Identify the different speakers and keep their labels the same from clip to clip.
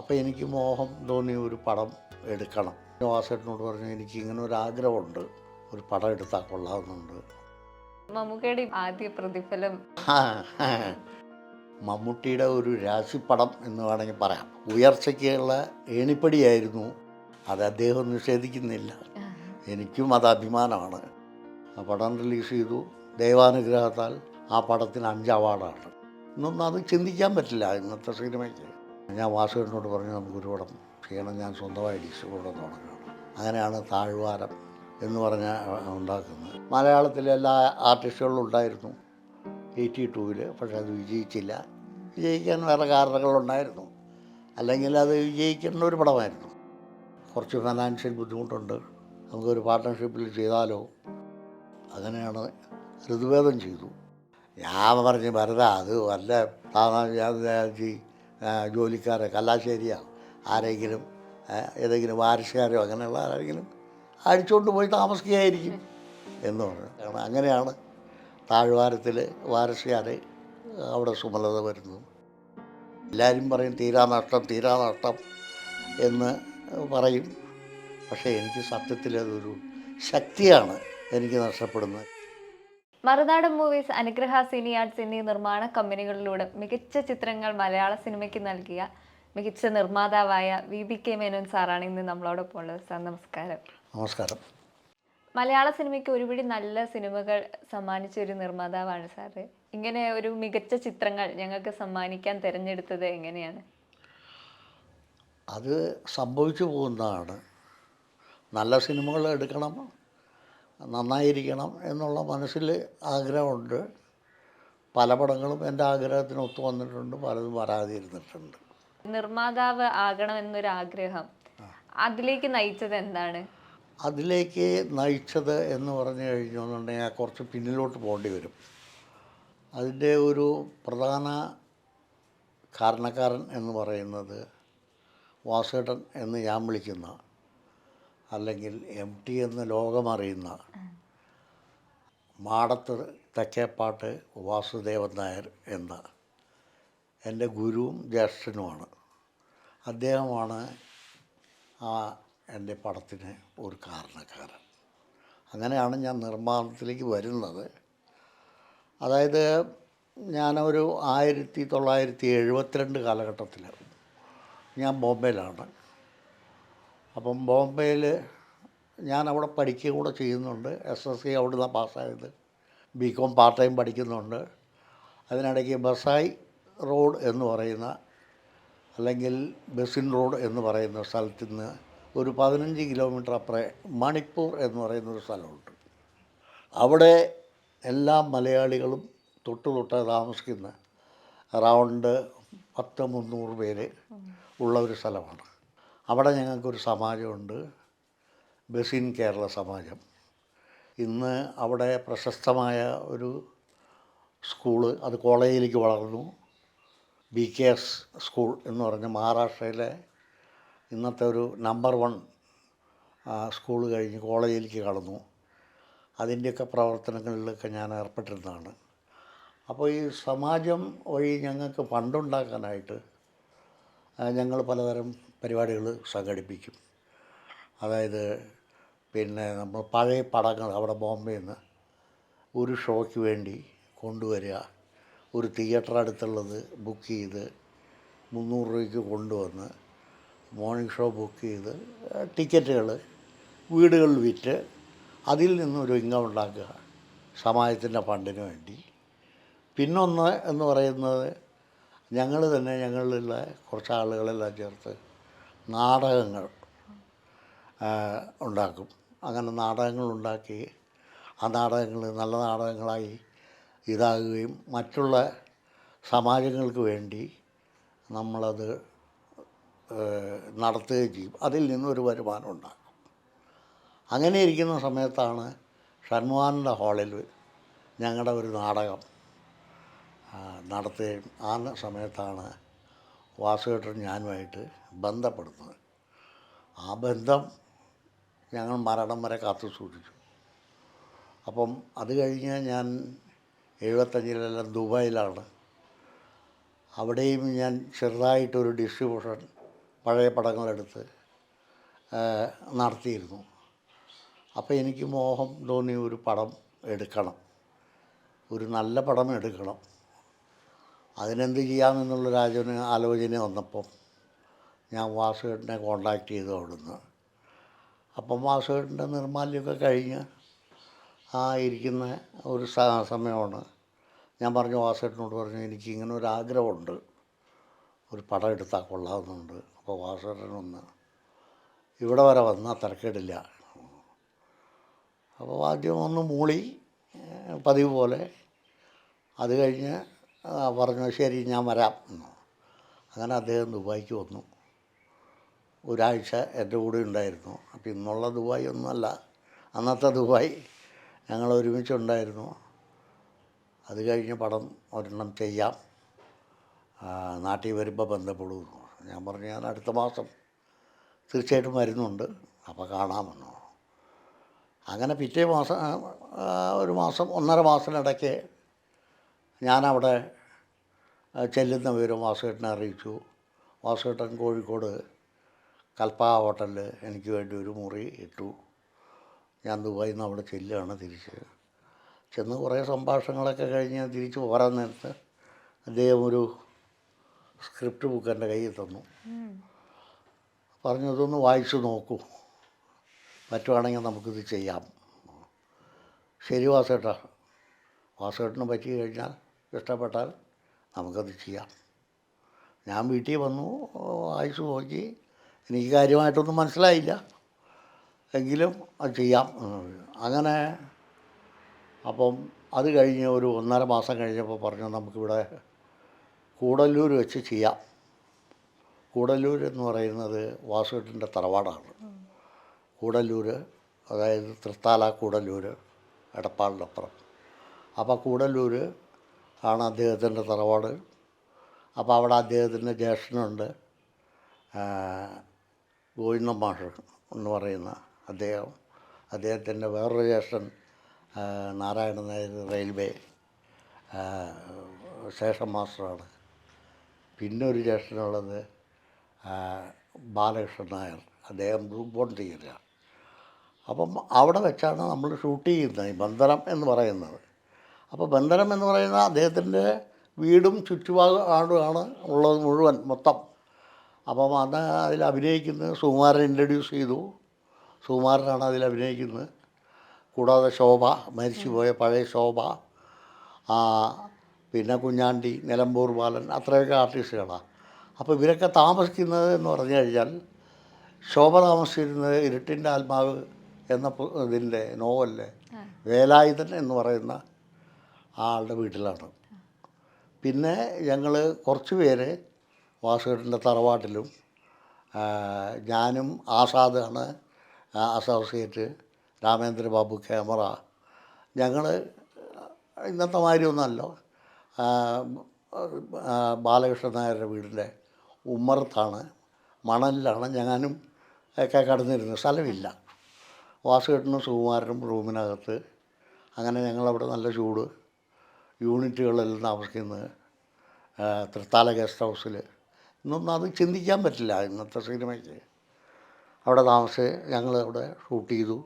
Speaker 1: അപ്പോൾ എനിക്ക് മോഹം തോന്നി ഒരു പടം എടുക്കണം. വാസേട്ടനോട് പറഞ്ഞു എനിക്ക് ഇങ്ങനെ ഒരു ആഗ്രഹമുണ്ട്. ഒരു പടം എടുത്താൽ കൊള്ളാവുന്നുണ്ട്
Speaker 2: മമ്മൂക്കയുടെ ആദ്യ പ്രതിഫലം.
Speaker 1: മമ്മൂട്ടിയുടെ ഒരു രാശിപ്പടം എന്ന് വേണമെങ്കിൽ പറയാം. ഉയർച്ചയ്ക്കുള്ള ഏണിപ്പടിയായിരുന്നു. അത് അദ്ദേഹം നിഷേധിക്കുന്നില്ല. എനിക്കും അത് അഭിമാനമാണ്. ആ പടം റിലീസ് ചെയ്തു. ദൈവാനുഗ്രഹത്താൽ ആ പടത്തിന് അഞ്ച് അവാർഡാണ്. ഇന്നൊന്നും അത് ചിന്തിക്കാൻ പറ്റില്ല ഇന്നത്തെ സിനിമയ്ക്ക്. ഞാൻ വാസുവിനോട് പറഞ്ഞു നമുക്ക് ഒരുപടം ചെയ്യണം ഞാൻ സ്വന്തമായി ഡിസ്ട്രിബ്യൂട്ടർ തുടങ്ങണം അങ്ങനെയാണ് താഴ്വാരം എന്ന് പറഞ്ഞ ഉണ്ടാക്കുന്നത്. മലയാളത്തിലെ എല്ലാ ആർട്ടിസ്റ്റുകളും ഉണ്ടായിരുന്നു എയ്റ്റി ടൂവിൽ പക്ഷേ അത് വിജയിച്ചില്ല. വിജയിക്കാൻ വേറെ കാരണങ്ങളുണ്ടായിരുന്നു. അല്ലെങ്കിൽ അത് വിജയിക്കുന്ന ഒരു പടമായിരുന്നു. കുറച്ച് ഫിനാൻഷ്യൽ ബുദ്ധിമുട്ടുണ്ട്. നമുക്കൊരു പാർട്ട്ണർഷിപ്പിൽ ചെയ്താലോ? അങ്ങനെയാണ് ഋതുവേദം ചെയ്തു. ഞാൻ പറഞ്ഞ് ഭരത അത് വല്ല താമസി ജോലിക്കാരെ കല്ലാശ്ശേരിയോ ആരെങ്കിലും ഏതെങ്കിലും വാരിശുകാരോ അങ്ങനെയുള്ള ആരെങ്കിലും അടിച്ചുകൊണ്ട് പോയി താമസിക്കുകയായിരിക്കും എന്ന് പറഞ്ഞു. കാരണം അങ്ങനെയാണ് താഴ്വാരത്തിൽ വാരസുകാർ അവിടെ സുമലത വരുന്നു എല്ലാവരും പറയും തീരാ നഷ്ടം തീരാ നഷ്ടം എന്ന് പറയും. പക്ഷേ എനിക്ക് സത്യത്തിൽ അതൊരു ശക്തിയാണ് എനിക്ക് നഷ്ടപ്പെടുന്നത്.
Speaker 2: മറുനാടൻ മൂവീസ് അനുഗ്രഹ സിനി ആർട്സ് എന്നീ നിർമ്മാണ കമ്പനികളിലൂടെ മികച്ച ചിത്രങ്ങൾ മലയാള സിനിമയ്ക്ക് നൽകിയ മികച്ച നിർമ്മാതാവായ വി ബി കെ മേനോൻ സാറാണ് ഇന്ന് നമ്മളോടൊപ്പം ഉള്ളത്. സാർ നമസ്കാരം.
Speaker 1: നമസ്കാരം.
Speaker 2: മലയാള സിനിമയ്ക്ക് ഒരുപിടി നല്ല സിനിമകൾ സമ്മാനിച്ച ഒരു നിർമ്മാതാവാണ് സാറ്. ഇങ്ങനെ ഒരു മികച്ച ചിത്രങ്ങൾ ഞങ്ങൾക്ക് സമ്മാനിക്കാൻ തിരഞ്ഞെടുത്തത് എങ്ങനെയാണ്?
Speaker 1: അത് സംഭവിച്ചു പോകുന്നതാണ്. നല്ല സിനിമകൾ എടുക്കണം നന്നായിരിക്കണം എന്നുള്ള മനസ്സിൽ ആഗ്രഹമുണ്ട്. പല പടങ്ങളും എന്റെ ആഗ്രഹത്തിന് ഒത്തു വന്നിട്ടുണ്ട് പലതും വരാതിരുന്നിട്ടുണ്ട്.
Speaker 2: നിർമ്മാതാവ് ആകണം എന്നൊരു ആഗ്രഹം അതിലേക്ക് നയിച്ചത് എന്താണ്?
Speaker 1: അതിലേക്ക് നയിച്ചത് എന്ന് പറഞ്ഞു കഴിഞ്ഞുണ്ടെങ്കിൽ കുറച്ച് പിന്നിലോട്ട് പോകേണ്ടി വരും. അതിന്റെ ഒരു പ്രധാന കാരണക്കാരൻ എന്ന് പറയുന്നത് വാസേട്ടൻ എന്ന് ഞാൻ വിളിക്കുന്ന അല്ലെങ്കിൽ എം ടി എന്ന് ലോകമറിയുന്ന മാടത്ത് തെക്കേപ്പാട്ട് വാസുദേവൻ നായർ എന്ന എന്റെ ഗുരുവും ജ്യേഷ്ഠനുമാണ്. അദ്ദേഹമാണ് ആ എന്റെ പടത്തിന് ഒരു കാരണക്കാരൻ. അങ്ങനെയാണ് ഞാൻ നിർമ്മാണത്തിലേക്ക് വരുന്നത്. അതായത് ഞാനൊരു ആയിരത്തി തൊള്ളായിരത്തി എഴുപത്തിരണ്ട് കാലഘട്ടത്തിൽ ഞാൻ ബോംബെയിലാണ്. അപ്പം ബോംബെയിൽ ഞാൻ അവിടെ പഠിക്കുകയും കൂടെ ചെയ്യുന്നുണ്ട്. എസ് എസ് സി അവിടെ നിന്നാണ് പാസ്സായത്. ബി കോം പാർട്ട് ടൈം പഠിക്കുന്നുണ്ട്. അതിനിടയ്ക്ക് ബസായി റോഡ് എന്ന് പറയുന്ന അല്ലെങ്കിൽ ബസിൻ റോഡ് എന്ന് പറയുന്ന സ്ഥലത്ത് നിന്ന് ഒരു പതിനഞ്ച് കിലോമീറ്റർ അപ്പുറേ മണിപ്പൂർ എന്ന് പറയുന്ന ഒരു സ്ഥലമുണ്ട്. അവിടെ എല്ലാ മലയാളികളും തൊട്ട് തൊട്ട് താമസിക്കുന്ന അറൗണ്ട് പത്ത് മുന്നൂറ് പേര് ഉള്ള ഒരു സ്ഥലമാണ്. അവിടെ ഞങ്ങൾക്കൊരു സമാജമുണ്ട്. ബസിൻ കേരള സമാജം. ഇന്ന് അവിടെ പ്രശസ്തമായ ഒരു സ്കൂൾ അത് കോളേജിലേക്ക് വളർന്നു. ബി കെ എസ് സ്കൂൾ എന്ന് പറഞ്ഞ മഹാരാഷ്ട്രയിലെ ഇന്നത്തെ ഒരു നമ്പർ വൺ സ്കൂൾ കഴിഞ്ഞ് കോളേജിലേക്ക് കടന്നു. അതിന്റെയൊക്കെ പ്രവർത്തനങ്ങളിലൊക്കെ ഞാൻ ഏർപ്പെട്ടിരുന്നതാണ്. അപ്പോൾ ഈ സമാജം വഴി ഞങ്ങൾക്ക് ഫണ്ടുണ്ടാക്കാനായിട്ട് ഞങ്ങൾ പലതരം പരിപാടികൾ സംഘടിപ്പിക്കും. അതായത് പിന്നെ നമ്മൾ പഴയ പടങ്ങൾ അവിടെ ബോംബെയിൽ നിന്ന് ഒരു ഷോയ്ക്ക് വേണ്ടി കൊണ്ടുവരിക ഒരു തിയേറ്റർ അടുത്തുള്ളത് ബുക്ക് ചെയ്ത് മുന്നൂറ് രൂപയ്ക്ക് കൊണ്ടുവന്ന് മോർണിംഗ് ഷോ ബുക്ക് ചെയ്ത് ടിക്കറ്റുകൾ വീടുകളിൽ വിറ്റ് അതിൽ നിന്നൊരു ഇൻകം ഉണ്ടാക്കുക സമാജത്തിന്റെ ഫണ്ടിന് വേണ്ടി. പിന്നൊന്ന് എന്ന് പറയുന്നത് ഞങ്ങൾ തന്നെ ഞങ്ങളിലുള്ള കുറച്ച് ആളുകളെല്ലാം ചേർത്ത് നാടകങ്ങൾ ഉണ്ടാക്കും. അങ്ങനെ നാടകങ്ങൾ ഉണ്ടാക്കി ആ നാടകങ്ങൾ നല്ല നാടകങ്ങളായി ഇതാകുകയും മറ്റുള്ള സമാജങ്ങൾക്ക് വേണ്ടി നമ്മളത് നടത്തുകയും ചെയ്യും. അതിൽ നിന്നൊരു വരുമാനം ഉണ്ടാക്കും. അങ്ങനെ ഇരിക്കുന്ന സമയത്താണ് ഷൺവാനിന്റെ ഹാളിൽ ഞങ്ങളുടെ ഒരു നാടകം നടത്തുകയും ആ സമയത്താണ് വാസുകേട്ടൻ ഞാനുമായിട്ട് ബന്ധപ്പെടുന്നത്. ആ ബന്ധം ഞങ്ങൾ മരണം വരെ കാത്തു സൂക്ഷിച്ചു. അപ്പം അത് കഴിഞ്ഞ് ഞാൻ എഴുപത്തഞ്ചിലെല്ലാം ദുബായിലാണ്. അവിടെയും ഞാൻ ചെറുതായിട്ടൊരു ഡിസ്ട്രിബ്യൂഷൻ പഴയ പടങ്ങളെടുത്ത് നടത്തിയിരുന്നു. അപ്പോൾ എനിക്ക് മോഹം തോന്നി ഒരു പടം എടുക്കണം. ഒരു നല്ല പടം എടുക്കണം. അതിനെന്ത് ചെയ്യാമെന്നുള്ള രാജുവിന് ആലോചന വന്നപ്പോൾ ഞാൻ വാസുകേട്ടനെ കോണ്ടാക്ട് ചെയ്തു അവിടുന്ന്. അപ്പം വാസുകേട്ടന്റെ നിർമ്മാല്യമൊക്കെ കഴിഞ്ഞ് ആ ഇരിക്കുന്ന ഒരു സമയമാണ്. ഞാൻ പറഞ്ഞു വാസുകേട്ടനോട് പറഞ്ഞു എനിക്ക് ഇങ്ങനെ ഒരു ആഗ്രഹമുണ്ട്. ഒരു പടം എടുത്താൽ കൊള്ളാവുന്നുണ്ട്. അപ്പോൾ വാസുകേട്ടനൊന്ന് ഇവിടെ വരെ വന്നാൽ തിരക്കേടില്ല. അപ്പോൾ ആദ്യം ഒന്ന് മൂളി പതിവ് പോലെ. അത് കഴിഞ്ഞ് പറഞ്ഞു ശരി ഞാൻ വരാം. എന്ന്. അങ്ങനെ അദ്ദേഹം ദുബായിക്ക് വന്നു. ഒരാഴ്ച എന്റെ കൂടെ ഉണ്ടായിരുന്നു. അപ്പോൾ ഇന്നുള്ള ദുബായ് ഒന്നുമല്ല അന്നത്തെ ദുബായ് ഞങ്ങൾ ഒരുമിച്ചുണ്ടായിരുന്നു. അത് കഴിഞ്ഞ് പടം ഒരെണ്ണം ചെയ്യാം. നാട്ടിൽ വരുമ്പോൾ ബന്ധപ്പെടുന്നു ഞാൻ പറഞ്ഞു ഞാൻ അടുത്ത മാസം തീർച്ചയായിട്ടും വരുന്നുണ്ട്. അപ്പോൾ കാണാമെന്നു അങ്ങനെ പിറ്റേ മാസം ഒരു മാസം ഒന്നര മാസത്തിനിടയ്ക്ക് ഞാനവിടെ ചെല്ലുന്ന വിവരം വാസുകേട്ടനെ അറിയിച്ചു. വാസുകേട്ടൻ കോഴിക്കോട് കൽപ്പ ഹോട്ടലിൽ എനിക്ക് വേണ്ടി ഒരു മുറി ഇട്ടു. ഞാൻ ദുബായിൽ നിന്ന് അവിടെ ചെല്ലുകയാണ് തിരിച്ച്. ചെന്ന് കുറേ സംഭാഷണങ്ങളൊക്കെ കഴിഞ്ഞ് തിരിച്ച് പോരാൻ നേരത്ത് അദ്ദേഹം ഒരു സ്ക്രിപ്റ്റ് ബുക്ക് എന്റെ കയ്യിൽ തന്നു. പറഞ്ഞു ഇതൊന്ന് വായിച്ചു നോക്കൂ. പറ്റുവാണെങ്കിൽ നമുക്കിത് ചെയ്യാം. ശരി വാസേട്ടാ വാസേട്ടന് പറ്റി കഴിഞ്ഞാൽ ഇഷ്ടപ്പെട്ടാൽ നമുക്കത് ചെയ്യാം. ഞാൻ വീട്ടിൽ വന്നു ആയുസ് നോക്കി എനിക്ക് കാര്യമായിട്ടൊന്നും മനസ്സിലായില്ല. എങ്കിലും അത് ചെയ്യാം അങ്ങനെ അപ്പം അത് കഴിഞ്ഞ് ഒരു ഒന്നര മാസം കഴിഞ്ഞപ്പോൾ പറഞ്ഞു നമുക്കിവിടെ കൂടല്ലൂർ വെച്ച് ചെയ്യാം. കൂടല്ലൂർ എന്ന് പറയുന്നത് വാസുകെട്ടിന്റെ തറവാടാണ്. കൂടല്ലൂർ അതായത് തൃത്താല കൂടല്ലൂർ എടപ്പാളിനപ്പുറം. അപ്പോൾ കൂടല്ലൂർ ആണ് അദ്ദേഹത്തിന്റെ തറവാട്. അപ്പോൾ അവിടെ അദ്ദേഹത്തിന്റെ ജ്യേഷ്ഠനുണ്ട് ഗോവിന്ദ മാഷ് എന്ന് പറയുന്ന അദ്ദേഹം. അദ്ദേഹത്തിന്റെ വേറൊരു ജ്യേഷ്ഠൻ നാരായണ നായർ റെയിൽവേ സ്റ്റേഷൻ മാസ്റ്ററാണ്. പിന്നെ ഒരു ജ്യേഷ്ഠനുള്ളത് ബാലകൃഷ്ണൻ നായർ. അദ്ദേഹം വൺ ടീമിലാണ് അപ്പം അവിടെ വെച്ചാണ് നമ്മൾ ഷൂട്ട് ചെയ്യുന്നത് ഈ ബന്ധനം എന്ന് പറയുന്നത്. അപ്പോൾ ബന്ധനം എന്ന് പറയുന്ന അദ്ദേഹത്തിന്റെ വീടും ചുറ്റുപാടുമാണ് ഉള്ളത് മുഴുവൻ മൊത്തം. അപ്പം അന്ന് അതിൽ അഭിനയിക്കുന്നത് സുകുമാരൻ ഇൻട്രൊഡ്യൂസ് ചെയ്തു. സുകുമാരനാണ് അതിൽ അഭിനയിക്കുന്നത്. കൂടാതെ ശോഭ മരിച്ചുപോയ പഴയ ശോഭ പിന്നെ കുഞ്ഞാണ്ടി നിലമ്പൂർ ബാലൻ അത്രയൊക്കെ ആർട്ടിസ്റ്റുകളാണ് അപ്പോൾ ഇവരൊക്കെ താമസിക്കുന്നത് എന്ന് പറഞ്ഞു കഴിഞ്ഞാൽ ശോഭ താമസിച്ചിരുന്നത് ഇരുട്ടിന്റെ ആത്മാവ് എന്ന ഇതിന്റെ നോവലിലെ വേലായുധൻ എന്ന് പറയുന്ന ആളുടെ വീട്ടിലാണ്. പിന്നെ ഞങ്ങൾ കുറച്ച് പേര് വാസുകേട്ടന്റെ തറവാട്ടിലും ഞാനും ആസാദാണ് അസോസിയേറ്റ് രാമേന്ദ്ര ബാബു ക്യാമറ. ഞങ്ങൾ ഇന്നത്തെ മാതിരി ഒന്നല്ലോ ബാലകൃഷ്ണൻ നായരുടെ വീടിന്റെ ഉമ്മറത്താണ് മണലിലാണ് ഞാനും ഒക്കെ കടന്നിരുന്നത്. സ്ഥലമില്ല. വാസുകെട്ടിനും സുകുമാരനും റൂമിനകത്ത്. അങ്ങനെ ഞങ്ങളവിടെ നല്ല ചൂട്. യൂണിറ്റുകളെല്ലാം ആ, തൃത്താല ഗസ്റ്റ് ഹൗസിൽ ഇന്നൊന്നും അത് ചിന്തിക്കാൻ പറ്റില്ല ഇന്നത്തെ സിനിമയ്ക്ക്. അവിടെ താമസിച്ച് ഞങ്ങൾ അവിടെ ഷൂട്ട് ചെയ്തു.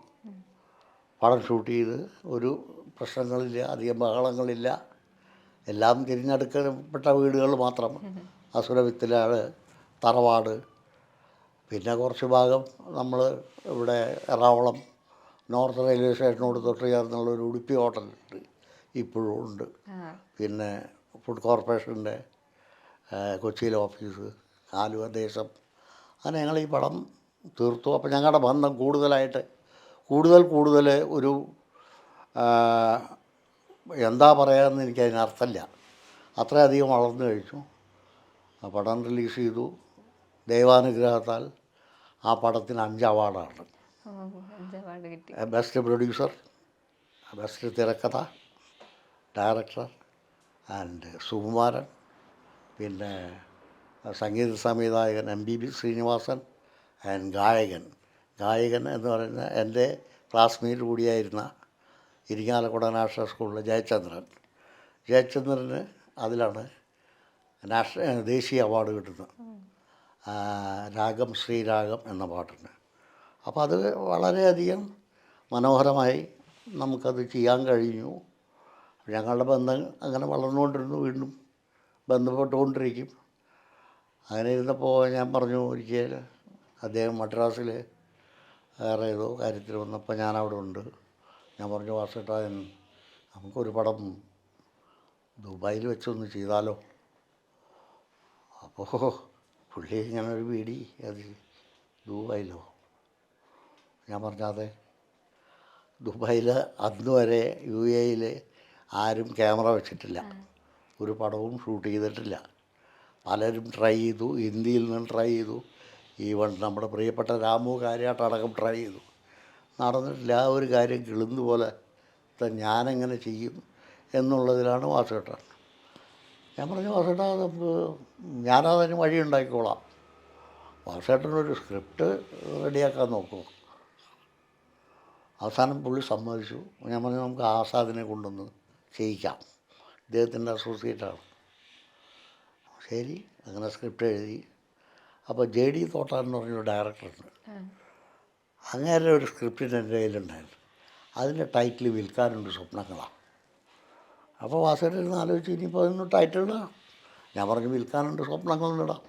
Speaker 1: പടം ഷൂട്ട് ചെയ്ത് ഒരു പ്രശ്നങ്ങളില്ല അധികം ബഹളങ്ങളില്ല. എല്ലാം തിരഞ്ഞെടുക്കപ്പെട്ട വീടുകൾ മാത്രം. അസുരവിത്തിലാണ് തറവാട് പിന്നെ കുറച്ച് ഭാഗം നമ്മൾ ഇവിടെ എറണാകുളം നോർത്ത് റെയിൽവേ സ്റ്റേഷനോട് തൊട്ട് ചേർന്നുള്ള ഒരു ഉടുപ്പി ഹോട്ടലുണ്ട്. ഇപ്പോഴും ഉണ്ട്. പിന്നെ ഫുഡ് കോർപ്പറേഷന്റെ കൊച്ചിയിലെ ഓഫീസ് ആലുവ ദേശം. അങ്ങനെ ഞങ്ങൾ ഈ പടം തീർത്തു. അപ്പോൾ ഞങ്ങളുടെ ബന്ധം കൂടുതലായിട്ട് കൂടുതൽ കൂടുതൽ ഒരു എന്താ പറയാമെന്ന് എനിക്ക് അതിനർത്ഥമില്ല അത്രയധികം വളർന്നു കഴിച്ചു. ആ പടം റിലീസ് ചെയ്തു. ദൈവാനുഗ്രഹത്താൽ ആ പടത്തിന് അഞ്ച് അവാർഡാണ് ബെസ്റ്റ് പ്രൊഡ്യൂസർ ബെസ്റ്റ് തിരക്കഥ ഡയറക്ടർ ആൻഡ് സുകുമാരൻ പിന്നെ സംഗീത സംവിധായകൻ M B B Srinivasan and ഗായകൻ. ഗായകൻ എന്ന് പറയുന്ന എന്റെ ക്ലാസ്മേറ്റ് കൂടിയായിരുന്ന ഇരിങ്ങാലക്കുട നാഷണൽ സ്കൂളിലെ ജയചന്ദ്രൻ. ജയചന്ദ്രന് അതിലാണ് നാഷണൽ ദേശീയ അവാർഡ് കിട്ടുന്നത്. രാഗം ശ്രീരാഗം എന്ന പാട്ടിന് അപ്പോൾ അത് വളരെയധികം മനോഹരമായി നമുക്കത് ചെയ്യാൻ കഴിഞ്ഞു. ഞങ്ങളുടെ ബന്ധം അങ്ങനെ വളർന്നുകൊണ്ടിരുന്നു വീണ്ടും ബന്ധപ്പെട്ടുകൊണ്ടിരിക്കും. അങ്ങനെ ഇരുന്നപ്പോൾ ഞാൻ പറഞ്ഞു ഒരിക്കൽ അദ്ദേഹം മദ്രാസിൽ വേറെ ഏതോ കാര്യത്തിൽ വന്നപ്പോൾ ഞാൻ അവിടെ ഉണ്ട്. ഞാൻ പറഞ്ഞു വാസേട്ടാ നമുക്കൊരു പടം ദുബായിൽ വെച്ചൊന്ന് ചെയ്താലോ? അപ്പോൾ പുള്ളി ഇങ്ങനെ ഒരു വീടി അത് ദുബായിലോ? ഞാൻ പറഞ്ഞാതെ ദുബായിൽ അന്ന് വരെ യു എയിൽ ആരും ക്യാമറ വെച്ചിട്ടില്ല. ഒരു പടവും ഷൂട്ട് ചെയ്തിട്ടില്ല. പലരും ട്രൈ ചെയ്തു. ഹിന്ദിയിൽ നിന്ന് ട്രൈ ചെയ്തു. ഈവൺ നമ്മുടെ പ്രിയപ്പെട്ട രാമു കാര്യമായിട്ടടക്കം ട്രൈ ചെയ്തു. നടന്നിട്ടില്ല. ആ ഒരു കാര്യം കിളുന്ന പോലെ ഞാനെങ്ങനെ ചെയ്യും എന്നുള്ളതിലാണ് വാസുകേട്ടൻ. ഞാൻ പറഞ്ഞു വാസുകേട്ടാ ഞാനതിന് വഴി ഉണ്ടാക്കിക്കോളാം. വാസുകേട്ടനൊരു സ്ക്രിപ്റ്റ് റെഡിയാക്കാൻ നോക്കൂ. അവസാനം പുള്ളി സമ്മതിച്ചു. ഞാൻ പറഞ്ഞു നമുക്ക് ആസാദിനെ കൊണ്ടൊന്ന് ചെയ്യിക്കാം ഇദ്ദേഹത്തിന്റെ അസോസിയേറ്റാണ് ശരി അങ്ങനെ സ്ക്രിപ്റ്റ് എഴുതി. അപ്പോൾ ജെ ഡി തോട്ടാൻ എന്ന് പറഞ്ഞൊരു ഡയറക്ടറുണ്ട് അങ്ങനെ ഒരു സ്ക്രിപ്റ്റിന് എന്റെ കയ്യിലുണ്ടായിരുന്നു. അതിന്റെ ടൈറ്റിൽ വിൽക്കാനുണ്ട് സ്വപ്നങ്ങളാണ് അപ്പോൾ വാസേട്ടൻ ഇരുന്ന് ആലോചിച്ച് ഇനിയിപ്പോൾ അതിന് ടൈറ്റിൽ ഇടാം. ഞാൻ പറഞ്ഞു വിൽക്കാനുണ്ട് സ്വപ്നങ്ങളിടാം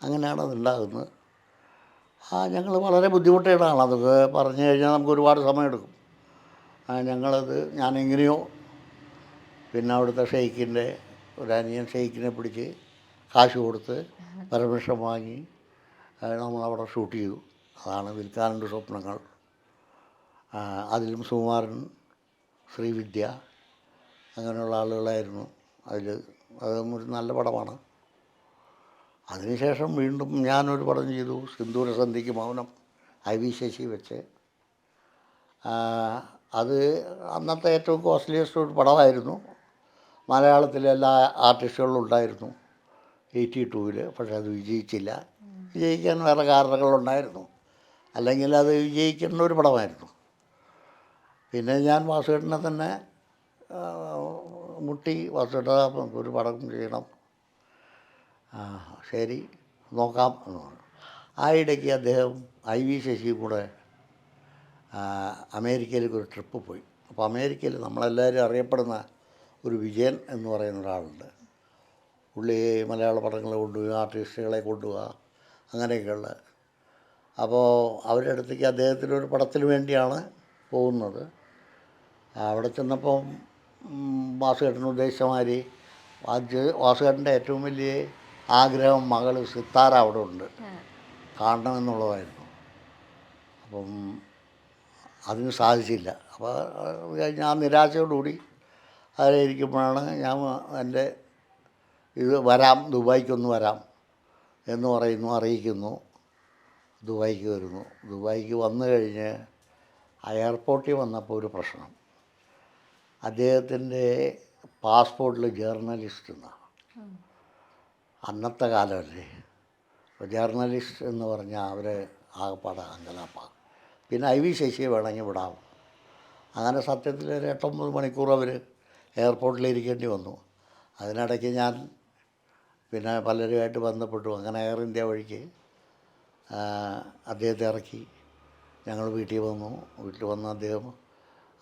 Speaker 1: അങ്ങനെയാണ് അതുണ്ടാകുന്നത് ആ ഞങ്ങൾ വളരെ ബുദ്ധിമുട്ടേടാണ് അതൊക്കെ പറഞ്ഞു കഴിഞ്ഞാൽ നമുക്ക് ഒരുപാട് സമയമെടുക്കും. ഞങ്ങളത് ഞാൻ എങ്ങനെയോ പിന്നെ അവിടുത്തെ ഷെയ്ഖിന്റെ ഒരു അനിയൻ ഷെയ്ക്കിനെ പിടിച്ച് കാശ് കൊടുത്ത് പെർമിഷൻ വാങ്ങി നമ്മളവിടെ ഷൂട്ട് ചെയ്തു. അതാണ് വിൽക്കാനുണ്ട് സ്വപ്നങ്ങൾ. അതിലും സുകുമാരൻ ശ്രീവിദ്യ അങ്ങനെയുള്ള ആളുകളായിരുന്നു അതിൽ. അതും ഒരു നല്ല പടമാണ്. അതിനുശേഷം വീണ്ടും ഞാനൊരു പടം ചെയ്തു സിന്ദൂര സന്ധിക്ക് മൗനം ഐ വി ശശി വെച്ച്. അത് അന്നത്തെ ഏറ്റവും കോസ്റ്റ്ലിയസ്റ്റ് ഒരു പടമായിരുന്നു. മലയാളത്തിലെ എല്ലാ ആർട്ടിസ്റ്റുകളും ഉണ്ടായിരുന്നു. എയ്റ്റി ടൂവിൽ പക്ഷേ അത് വിജയിച്ചില്ല. വിജയിക്കാൻ വേറെ കാരണങ്ങളുണ്ടായിരുന്നു. അല്ലെങ്കിൽ അത് വിജയിക്കുന്ന ഒരു പടമായിരുന്നു. പിന്നെ ഞാൻ വാസുകേട്ടനെ തന്നെ മുട്ടി വാസുകേട്ടാ ഒരു പടം ചെയ്യണം. ശരി നോക്കാം എന്ന് പറഞ്ഞു. ആ ഇടയ്ക്ക് അദ്ദേഹം ഐ വി ശശിയും കൂടെ അമേരിക്കയിലേക്ക് ഒരു ട്രിപ്പ് പോയി. അപ്പോൾ അമേരിക്കയിൽ നമ്മളെല്ലാവരും അറിയപ്പെടുന്ന ഒരു വിജയൻ എന്ന് പറയുന്ന ഒരാളുണ്ട്. പുള്ളി മലയാള പടങ്ങൾ കൊണ്ടുപോയി ആർട്ടിസ്റ്റുകളെ കൊണ്ടുപോവുക അങ്ങനെയൊക്കെയുള്ള. അപ്പോൾ അവരുടെ അടുത്തേക്ക് അദ്ദേഹത്തിന്റെ ഒരു പടത്തിന് വേണ്ടിയാണ് പോകുന്നത്. അവിടെ ചെന്നപ്പം വാസുകേട്ടൻ ഉദ്ദേശമാതിരി മാതിരി വാസുകേട്ടന്റെ ഏറ്റവും വലിയ ആഗ്രഹം മകൾ സിത്താര അവിടെ ഉണ്ട്. കാണണമെന്നുള്ളതായിരുന്നു. അപ്പം അതിന് സാധിച്ചില്ല. അപ്പോൾ ഞാൻ നിരാശയോടുകൂടി അതിലിരിക്കുമ്പോഴാണ് ഞാൻ എന്റെ ഇത് വരാം ദുബായ്ക്കൊന്ന് വരാം എന്ന് പറയുന്നു അറിയിക്കുന്നു. ദുബായ്ക്ക് വരുന്നു. ദുബായ്ക്ക് വന്നു കഴിഞ്ഞ് എയർപോർട്ടിൽ വന്നപ്പോൾ ഒരു പ്രശ്നം. അദ്ദേഹത്തിന്റെ പാസ്പോർട്ടിൽ ജേർണലിസ്റ്റ് എന്നാണ്. അന്നത്തെ കാലമല്ലേ. അപ്പോൾ ജേർണലിസ്റ്റ് എന്ന് പറഞ്ഞാൽ അവർ ആകപ്പാടെ അങ്കലാപ്പ. പിന്നെ ഐ വി ശശിയെ വേണമെങ്കിൽ വിടാം. അങ്ങനെ സത്യത്തിൽ ഒരു എട്ടൊമ്പത് മണിക്കൂർ അവർ എയർപോർട്ടിൽ ഇരിക്കേണ്ടി വന്നു അതിനിടയ്ക്ക് ഞാൻ പിന്നെ പലരുമായിട്ട് ബന്ധപ്പെട്ടു. അങ്ങനെ എയർ ഇന്ത്യ വഴിക്ക് അദ്ദേഹത്തെ ഇറക്കി. ഞങ്ങൾ വീട്ടിൽ വന്നു. വീട്ടിൽ വന്ന് അദ്ദേഹം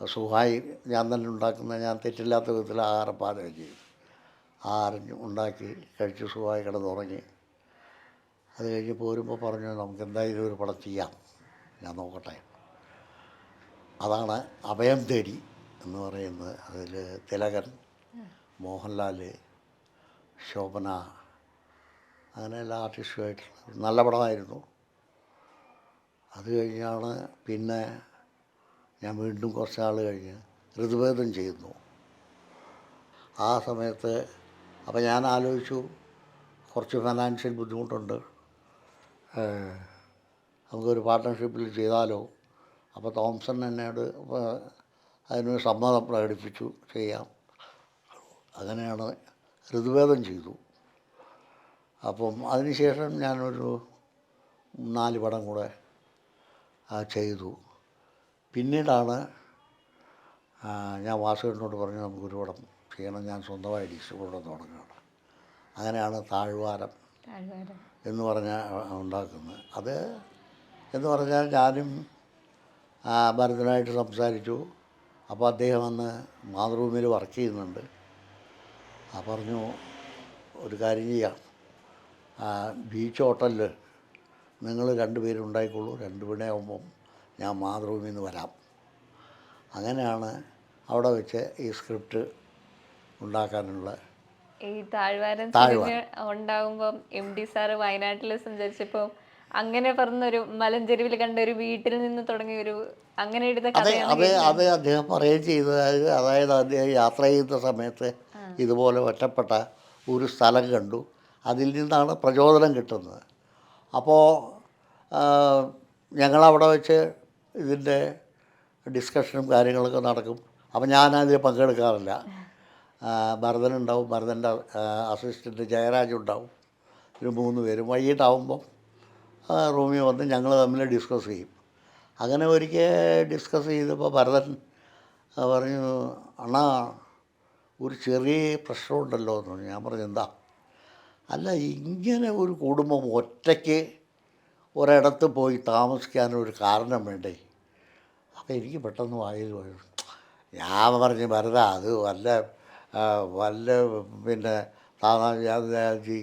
Speaker 1: സുഖമായി ഞാൻ തന്നെ ഉണ്ടാക്കുന്ന ഞാൻ തെറ്റില്ലാത്ത വിധത്തിൽ ആഹാരം പാചകം ചെയ്തു. ആഹാരം ഉണ്ടാക്കി കഴിച്ച് സുഖമായി കിടന്നുറങ്ങി. അത് കഴിഞ്ഞ് പോരുമ്പോൾ പറഞ്ഞു നമുക്ക് എന്തായാലും ഒരു പടം ചെയ്യാം. ഞാൻ നോക്കട്ടെ. അതാണ് അഭയം തേടി എന്ന് പറയുന്നത് അതിൽ തിലകൻ മോഹൻലാൽ ശോഭന അങ്ങനെ എല്ലാ ആർട്ടിസ്റ്റുമായിട്ട് നല്ല പടമായിരുന്നു. അത് കഴിഞ്ഞാണ് പിന്നെ ഞാൻ വീണ്ടും കുറച്ച് നാൾ കഴിഞ്ഞ് ഋതുഭേദം ചെയ്യുന്നു. ആ സമയത്ത് അപ്പോൾ ഞാൻ ആലോചിച്ചു കുറച്ച് ഫിനാൻഷ്യൽ ബുദ്ധിമുട്ടുണ്ട്. നമുക്കൊരു പാർട്ട്ണർഷിപ്പിൽ ചെയ്താലോ. അപ്പോൾ തോംസൺ എന്നോട് ഏഹ് അതിനൊരു സമ്മതം പ്രകടിപ്പിച്ചു ചെയ്യാം. അങ്ങനെയാണ് ഋതുവേദം ചെയ്തു. അപ്പം അതിനുശേഷം ഞാനൊരു നാല് പടം കൂടെ ചെയ്തു. പിന്നീടാണ് ഞാൻ വാസുവിനോട് പറഞ്ഞു നമുക്കൊരു പടം ചെയ്യണം. ഞാൻ സ്വന്തമായി ഡിസ്ട്രിബ്യൂട്ടർ തുടങ്ങുകയാണ്. അങ്ങനെയാണ് താഴ്വാരം എന്ന് പറഞ്ഞാൽ ഉണ്ടാക്കുന്നത്. അത് എന്ന് പറഞ്ഞാൽ ഞാനും ഭരതനായിട്ട് സംസാരിച്ചു. അപ്പോൾ അദ്ദേഹം അന്ന് മാതൃഭൂമിയിൽ വർക്ക് ചെയ്യുന്നുണ്ട്. ആ പറഞ്ഞു ഒരു കാര്യം ചെയ്യാം. ബീച്ച് ഹോട്ടലിൽ നിങ്ങൾ രണ്ടുപേരും ഉണ്ടായിക്കോളൂ. രണ്ട് മണിയാകുമ്പം ഞാൻ മാതൃഭൂമിയിൽ നിന്ന് വരാം. അങ്ങനെയാണ് അവിടെ വെച്ച് ഈ സ്ക്രിപ്റ്റ് ഉണ്ടാക്കാനുള്ള
Speaker 2: ഈ താഴ്വാരം ഉണ്ടാകുമ്പോൾ എം ഡി സാറ് വയനാട്ടിൽ സഞ്ചരിച്ചപ്പോൾ അങ്ങനെ പറഞ്ഞൊരു മലഞ്ചെരുവിൽ കണ്ട ഒരു വീട്ടിൽ നിന്ന് തുടങ്ങിയ ഒരു അങ്ങനെ എടുത്ത
Speaker 1: അതെ അത് അത് അദ്ദേഹം പറയുകയും ചെയ്തത് അതായത് അദ്ദേഹം യാത്ര ചെയ്യുന്ന സമയത്ത് ഇതുപോലെ ഒറ്റപ്പെട്ട ഒരു സ്ഥലം കണ്ടു. അതിൽ നിന്നാണ് പ്രചോദനം കിട്ടുന്നത്. അപ്പോൾ ഞങ്ങളവിടെ വെച്ച് ഇതിന്റെ ഡിസ്കഷനും കാര്യങ്ങളൊക്കെ നടക്കും. അപ്പോൾ ഞാനതിൽ പങ്കെടുക്കാറില്ല. ഭരതനുണ്ടാവും ഭരതന്റെ അസിസ്റ്റന്റ് ജയരാജ് ഉണ്ടാവും ഒരു മൂന്ന് പേരും വൈകിട്ടാവുമ്പം റൂമിൽ വന്ന് ഞങ്ങൾ തമ്മിൽ ഡിസ്കസ് ചെയ്യും. അങ്ങനെ ഒരിക്കൽ ഡിസ്കസ് ചെയ്തപ്പോൾ ഭരതൻ പറഞ്ഞു അണ്ണാ ഒരു ചെറിയ പ്രശ്നമുണ്ടല്ലോ എന്ന് പറഞ്ഞു. ഞാൻ പറഞ്ഞു എന്താ? അല്ല ഇങ്ങനെ ഒരു കുടുംബം ഒറ്റയ്ക്ക് ഒരിടത്ത് പോയി താമസിക്കാനൊരു കാരണം വേണ്ടേ? അപ്പോൾ എനിക്ക് പെട്ടെന്ന് വായിൽ പോയി. ഞാൻ പറഞ്ഞു ഭരത അത് വല്ല വല്ല പിന്നെ താതാജി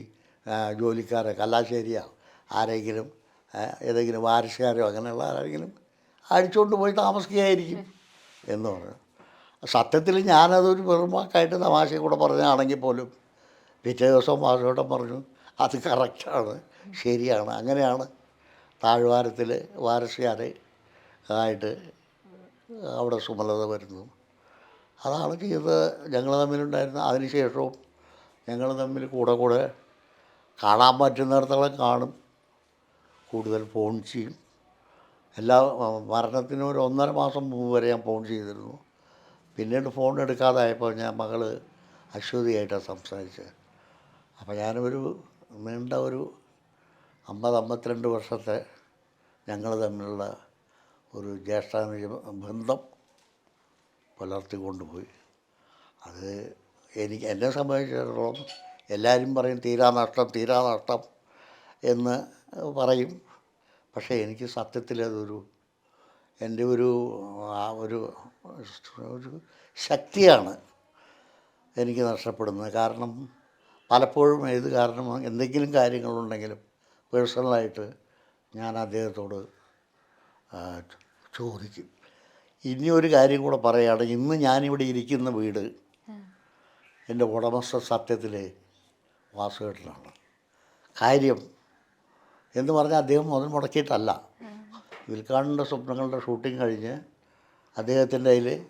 Speaker 1: ജോലിക്കാരെ കലാശ്ശേരിയാണ് ആരെങ്കിലും ഏതെങ്കിലും വാരിസുകാരോ അങ്ങനെയുള്ള ആരെങ്കിലും അടിച്ചുകൊണ്ട് പോയി താമസിക്കുകയായിരിക്കും എന്ന് പറഞ്ഞു. സത്യത്തിൽ ഞാനതൊരു വെറുമാക്കായിട്ട് തമാശ കൂടെ പറഞ്ഞാണെങ്കിൽ പോലും പിറ്റേ ദിവസം വാസോട്ടം പറഞ്ഞു അത് കറക്റ്റാണ് ശരിയാണ് അങ്ങനെയാണ് താഴ്വാരത്തിൽ വാരസുകാരെ ആയിട്ട് അവിടെ സുമലത വരുന്നു അതാണ് ചെയ്തത്. ഞങ്ങൾ തമ്മിലുണ്ടായിരുന്ന അതിനുശേഷവും ഞങ്ങൾ തമ്മിൽ കൂടെ കൂടെ കാണാൻ പറ്റുന്നിടത്തോളം കാണും. കൂടുതൽ ഫോൺ ചെയ്യും. എല്ലാ മരണത്തിന് ഒരു ഒന്നര മാസം മുമ്പ് വരെ ഞാൻ ഫോൺ ചെയ്തിരുന്നു. പിന്നീട് ഫോൺ എടുക്കാതായപ്പോൾ ഞാൻ മകൾ അശ്വതിയായിട്ടാണ് സംസാരിച്ചത്. അപ്പോൾ ഞാനൊരു നീണ്ട ഒരു അമ്പത് അമ്പത്തിരണ്ട് വർഷത്തെ ഞങ്ങൾ തമ്മിലുള്ള ഒരു ജ്യേഷ്ഠാനുജ ബന്ധം പുലർത്തിക്കൊണ്ടുപോയി. അത് എനിക്ക് എന്നെ സംബന്ധിച്ചിടത്തോളം എല്ലാവരും പറയും തീരാ നഷ്ടം തീരാ നഷ്ടം എന്ന് പറയും. പക്ഷേ എനിക്ക് സത്യത്തിൽ അതൊരു എന്റെ ഒരു ആ ഒരു ഒരു ശക്തിയാണ് എനിക്ക് നഷ്ടപ്പെടുന്നത്. കാരണം പലപ്പോഴും ഏത് കാരണം എന്തെങ്കിലും കാര്യങ്ങളുണ്ടെങ്കിലും പേഴ്സണലായിട്ട് ഞാൻ അദ്ദേഹത്തോട് ചോദിക്കും. ഇനി ഒരു കാര്യം കൂടെ പറയുകയാണ്. ഇന്ന് ഞാനിവിടെ ഇരിക്കുന്ന വീട് എന്റെ ഉടമസ്ഥ സത്യത്തിലെ വാസുകേട്ടനാണ്. കാര്യം എന്ന് പറഞ്ഞാൽ അദ്ദേഹം മുതൽ മുടക്കിയിട്ടല്ല. വിൽക്കാണിന്റെ സ്വപ്നങ്ങളുടെ ഷൂട്ടിംഗ് കഴിഞ്ഞ് അദ്ദേഹത്തിന്റെ കയ്യിൽ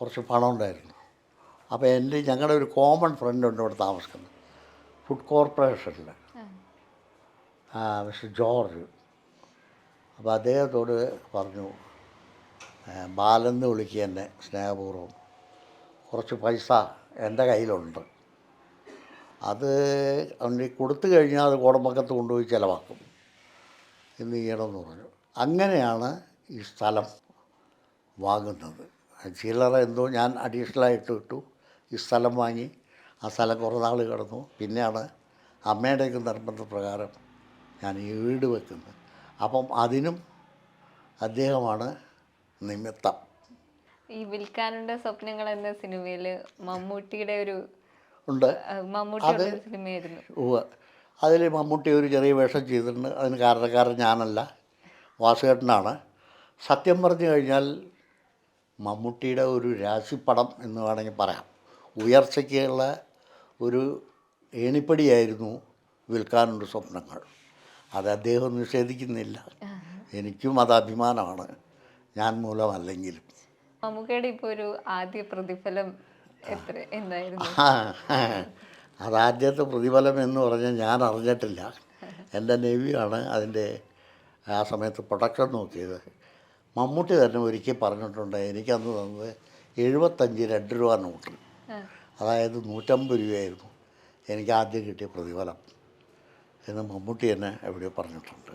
Speaker 1: കുറച്ച് പണം ഉണ്ടായിരുന്നു. അപ്പോൾ എന്റെ ഞങ്ങളുടെ ഒരു കോമൺ ഫ്രണ്ട് ഉണ്ട് ഇവിടെ താമസിക്കുന്നത്. ഫുഡ് കോർപ്പറേഷനിൽ. Mister George. അപ്പോൾ അദ്ദേഹത്തോട് പറഞ്ഞു "ഏ, ബാലെന്ന് വിളിക്കുക എന്നെ സ്നേഹപൂർവം. കുറച്ച് പൈസ എന്റെ കയ്യിലുണ്ട്. അത് അവന് കൊടുത്തു കഴിഞ്ഞാൽ അത് കോടമ്പക്കത്ത് കൊണ്ടുപോയി ചിലവാക്കും. എന്ന് ചെയ്യണമെന്ന് പറഞ്ഞു. അങ്ങനെയാണ് ഈ സ്ഥലം വാങ്ങുന്നത്. ചില്ലറ എന്തോ ഞാൻ അഡീഷണലായിട്ട് ഇട്ടു. ഈ സ്ഥലം വാങ്ങി. ആ സ്ഥലം കുറേ നാൾ കിടന്നു. പിന്നെയാണ് അമ്മയുടെയൊക്കെ നിർബന്ധപ്രകാരം ഞാൻ ഈ വീട് വെക്കുന്നത്. അപ്പം അതിനും അദ്ദേഹമാണ് നിമിത്തം.
Speaker 2: ഈ വിൽക്കാനുണ്ട സ്വപ്നങ്ങൾ എന്ന സിനിമയിൽ മമ്മൂട്ടിയുടെ ഒരു
Speaker 1: ഉണ്ട്.
Speaker 2: അത്
Speaker 1: ഉവ്വ്. അതിൽ മമ്മൂട്ടി ഒരു ചെറിയ വേഷം ചെയ്തിട്ടുണ്ട്. അതിന് കാരണക്കാരൻ ഞാനല്ല. വാസുകേട്ടനാണ്. സത്യം പറഞ്ഞു കഴിഞ്ഞാൽ മമ്മൂട്ടിയുടെ ഒരു രാശിപ്പടം എന്ന് വേണമെങ്കിൽ പറയാം. ഉയർച്ചയ്ക്കുള്ള ഒരു ഏണിപ്പടിയായിരുന്നു വിൽക്കാനുണ്ട് സ്വപ്നങ്ങൾ. അത് അദ്ദേഹം നിഷേധിക്കുന്നില്ല. എനിക്കും അത് അഭിമാനമാണ്. ഞാൻ മൂലമല്ലെങ്കിലും.
Speaker 2: മമ്മൂക്കയുടെ ഇപ്പോൾ ഒരു ആദ്യ പ്രതിഫലം
Speaker 1: അതാദ്യത്തെ പ്രതിഫലം എന്ന് പറഞ്ഞാൽ ഞാൻ അറിഞ്ഞിട്ടില്ല. എന്റെ നെവിയാണ് അതിന്റെ ആ സമയത്ത് പ്രൊഡക്ഷൻ നോക്കിയത്. മമ്മൂട്ടി തന്നെ ഒരിക്കൽ പറഞ്ഞിട്ടുണ്ട് എനിക്കന്ന് തന്നത് എഴുപത്തഞ്ച് രണ്ട് രൂപ നോട്ട്. അതായത് നൂറ്റമ്പത് രൂപയായിരുന്നു എനിക്ക് ആദ്യം കിട്ടിയ പ്രതിഫലം എന്ന് മമ്മൂട്ടി തന്നെ എവിടെയോ പറഞ്ഞിട്ടുണ്ട്.